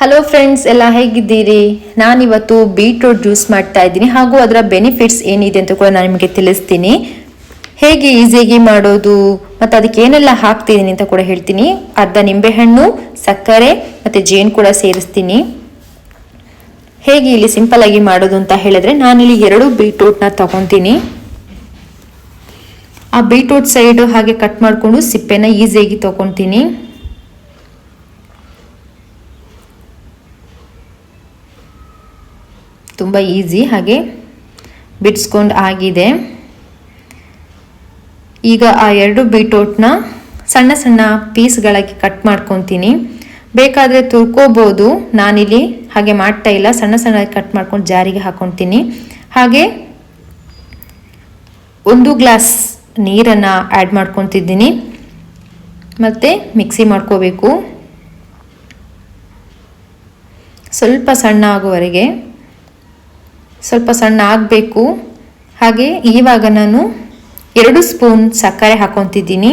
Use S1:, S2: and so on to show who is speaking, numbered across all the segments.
S1: Hello friends ಎಲ್ಲ ಹೇಗಿದ್ದೀರಿ? ನಾನಿವತ್ತು ಬೀಟ್ರೂಟ್ ಜ್ಯೂಸ್ ಮಾಡ್ತಾ ಇದ್ದೀನಿ. ಹಾಗೂ ಅದರ ಬೆನಿಫಿಟ್ಸ್ ಏನಿದೆ ಅಂತ ಕೂಡ ನಾನು ನಿಮಗೆ ತಿಳಿಸ್ತೀನಿ. ಹೇಗೆ ಈಸಿಯಾಗಿ ಮಾಡೋದು? ಮತ್ತು ಅದಕ್ಕೆ ಏನೆಲ್ಲ ಹಾಕ್ತಿದ್ದೀನಿ ಅಂತ ಕೂಡ ಹೇಳ್ತೀನಿ. ಅರ್ಧ ನಿಂಬೆಹಣ್ಣು, ಸಕ್ಕರೆ, ಮತ್ತು ಜೇನು ಕೂಡ ಸೇರಿಸ್ತೀನಿ. ಹೇಗೆ ಇಲ್ಲಿ ಸಿಂಪಲ್ ಆಗಿ ಮಾಡೋದು ಅಂತ ಹೇಳಿದ್ರೆ, ನಾನಿಲ್ಲಿ ಎರಡು ಬೀಟ್ರೂಟ್ನ ತಗೊತೀನಿ. ಆ ಬೀಟ್ರೂಟ್ ಸೈಡು ಹಾಗೆ ಕಟ್ ಮಾಡಿಕೊಂಡು ಸಿಪ್ಪೆನ ಈಸಿಯಾಗಿ ತಗೊತೀನಿ. ತುಂಬ ಈಸಿ ಹಾಗೆ ಬಿಡಿಸ್ಕೊಂಡು ಆಗಿದೆ. ಈಗ ಆ ಎರಡು ಬೀಟ್ರೋಟ್ನ ಸಣ್ಣ ಸಣ್ಣ ಪೀಸ್ಗಳಾಗಿ ಕಟ್ ಮಾಡ್ಕೊತೀನಿ. ಬೇಕಾದರೆ ತುರ್ಕೋಬೋದು. ನಾನಿಲ್ಲಿ ಹಾಗೆ ಮಾಡ್ತಾ ಇಲ್ಲ. ಸಣ್ಣ ಸಣ್ಣ ಕಟ್ ಮಾಡ್ಕೊಂಡು ಜಾರಿಗೆ ಹಾಕೊತೀನಿ. ಹಾಗೆ ಒಂದು ಗ್ಲಾಸ್ ನೀರನ್ನು ಆ್ಯಡ್ ಮಾಡ್ಕೊತಿದ್ದೀನಿ. ಮತ್ತು ಮಿಕ್ಸಿ ಮಾಡ್ಕೋಬೇಕು. ಸ್ವಲ್ಪ ಸಣ್ಣ ಆಗುವವರೆಗೆ ಸ್ವಲ್ಪ ಸಣ್ಣ ಆಗಬೇಕು. ಹಾಗೆ ಇವಾಗ ನಾನು ಎರಡು ಸ್ಪೂನ್ ಸಕ್ಕರೆ ಹಾಕೊತಿದ್ದೀನಿ.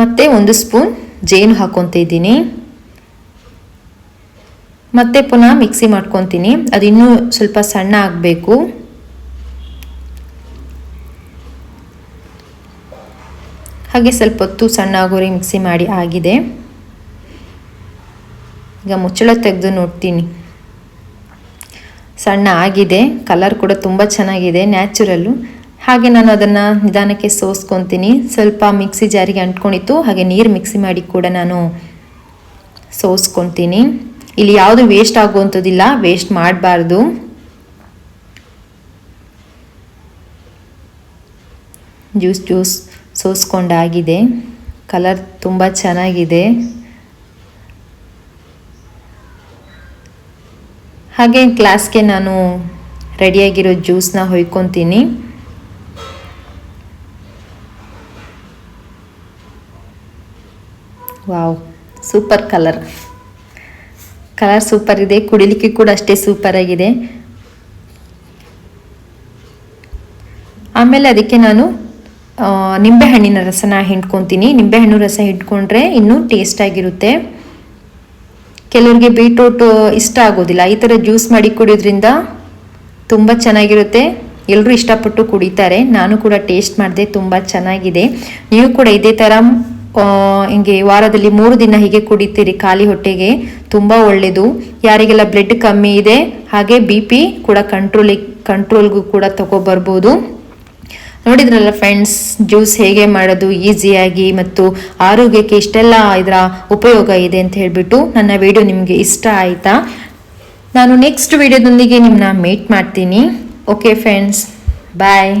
S1: ಮತ್ತು ಒಂದು ಸ್ಪೂನ್ ಜೇನು ಹಾಕೊತಿದ್ದೀನಿ. ಮತ್ತೆ ಪುನಃ ಮಿಕ್ಸಿ ಮಾಡ್ಕೊತೀನಿ. ಅದು ಇನ್ನೂ ಸ್ವಲ್ಪ ಸಣ್ಣ ಆಗಬೇಕು. ಹಾಗೆ ಸ್ವಲ್ಪ ಹೊತ್ತು ಸಣ್ಣ ಆಗೋರಿ ಮಿಕ್ಸಿ ಮಾಡಿ ಆಗಿದೆ. ಈಗ ಮುಚ್ಚಳ ತೆಗೆದು ನೋಡ್ತೀನಿ. ಸಣ್ಣ ಆಗಿದೆ ಕಲರ್ ಕೂಡ ತುಂಬ ಚೆನ್ನಾಗಿದೆ ನ್ಯಾಚುರಲ್ಲು ಹಾಗೆ ನಾನು ಅದನ್ನು ನಿಧಾನಕ್ಕೆ ಸೋಸ್ಕೊತೀನಿ. ಸ್ವಲ್ಪ ಮಿಕ್ಸಿ ಜಾರಿಗೆ ಅಂಟ್ಕೊಂಡಿತ್ತು, ಹಾಗೆ ನೀರು ಮಿಕ್ಸಿ ಮಾಡಿ ಕೂಡ ನಾನು ಸೋಸ್ಕೊತೀನಿ. ಇಲ್ಲಿ ಯಾವುದು ವೇಸ್ಟ್ ಆಗುವಂಥದ್ದಿಲ್ಲ ವೇಸ್ಟ್ ಮಾಡಬಾರ್ದು. ಜ್ಯೂಸ್ ಜ್ಯೂಸ್ ಸೋಸ್ಕೊಂಡಾಗಿದೆ. ಕಲರ್ ತುಂಬ ಚೆನ್ನಾಗಿದೆ. ಹಾಗೆ ಕ್ಲಾಸ್ಗೆ ನಾನು ರೆಡಿಯಾಗಿರೋ ಜ್ಯೂಸ್ನ ಹೊಯ್ಕೊತೀನಿ. Wow, super colour. Colour super ಇದೆ, ಕುಡಿಲಿಕ್ಕೆ ಕೂಡ ಅಷ್ಟೇ ಸೂಪರ್ ಆಗಿದೆ. ಆಮೇಲೆ ಅದಕ್ಕೆ ನಾನು ನಿಂಬೆಹಣ್ಣಿನ ರಸನ ಹಿಂಡ್ಕೊತೀನಿ. ನಿಂಬೆಹಣ್ಣು ರಸ ಹಿಡ್ಕೊಂಡ್ರೆ ಇನ್ನೂ ಟೇಸ್ಟಾಗಿರುತ್ತೆ ಕೆಲವರಿಗೆ ಬೀಟ್ರೂಟ್ ಇಷ್ಟ ಆಗೋದಿಲ್ಲ. ಈ ಥರ ಜ್ಯೂಸ್ ಮಾಡಿ ಕುಡಿಯೋದ್ರಿಂದ ತುಂಬ ಚೆನ್ನಾಗಿರುತ್ತೆ. ಎಲ್ಲರೂ ಇಷ್ಟಪಟ್ಟು ಕುಡಿತಾರೆ. ನಾನು ಕೂಡ ಟೇಸ್ಟ್ ಮಾಡಿದೆ, ತುಂಬ ಚೆನ್ನಾಗಿದೆ. ನೀವು ಕೂಡ ಇದೇ ಥರ ಹಿಂಗೆ ವಾರದಲ್ಲಿ ಮೂರು ದಿನ ಹೀಗೆ ಕುಡಿತೀರಿ ಖಾಲಿ ಹೊಟ್ಟೆಗೆ, ತುಂಬ ಒಳ್ಳೆಯದು ಯಾರಿಗೆಲ್ಲ ಬ್ಲಡ್ ಕಮ್ಮಿ ಇದೆ, ಹಾಗೆ ಬಿ ಪಿ ಕೂಡ ಕಂಟ್ರೋಲಿಗೆ ಕಂಟ್ರೋಲ್ಗೂ ಕೂಡ ತಗೊಬರ್ಬೋದು. ನೋಡಿದ್ರಲ್ಲ ಫ್ರೆಂಡ್ಸ್ ಜ್ಯೂಸ್ ಹೇಗೆ ಮಾಡೋದು ಈಸಿಯಾಗಿ ಮತ್ತು ಆರೋಗ್ಯಕ್ಕೆ ಇಷ್ಟೆಲ್ಲ ಇದರ ಉಪಯೋಗ ಇದೆ ಅಂತ ಹೇಳಿಬಿಟ್ಟು ನನ್ನ ವಿಡಿಯೋ ನಿಮಗೆ ಇಷ್ಟ ಆಯಿತಾ? ನಾನು ನೆಕ್ಸ್ಟ್ ವಿಡಿಯೋದೊಂದಿಗೆ ನಿಮ್ಮನ್ನ ಮೀಟ್ ಮಾಡ್ತೀನಿ. Okay friends bye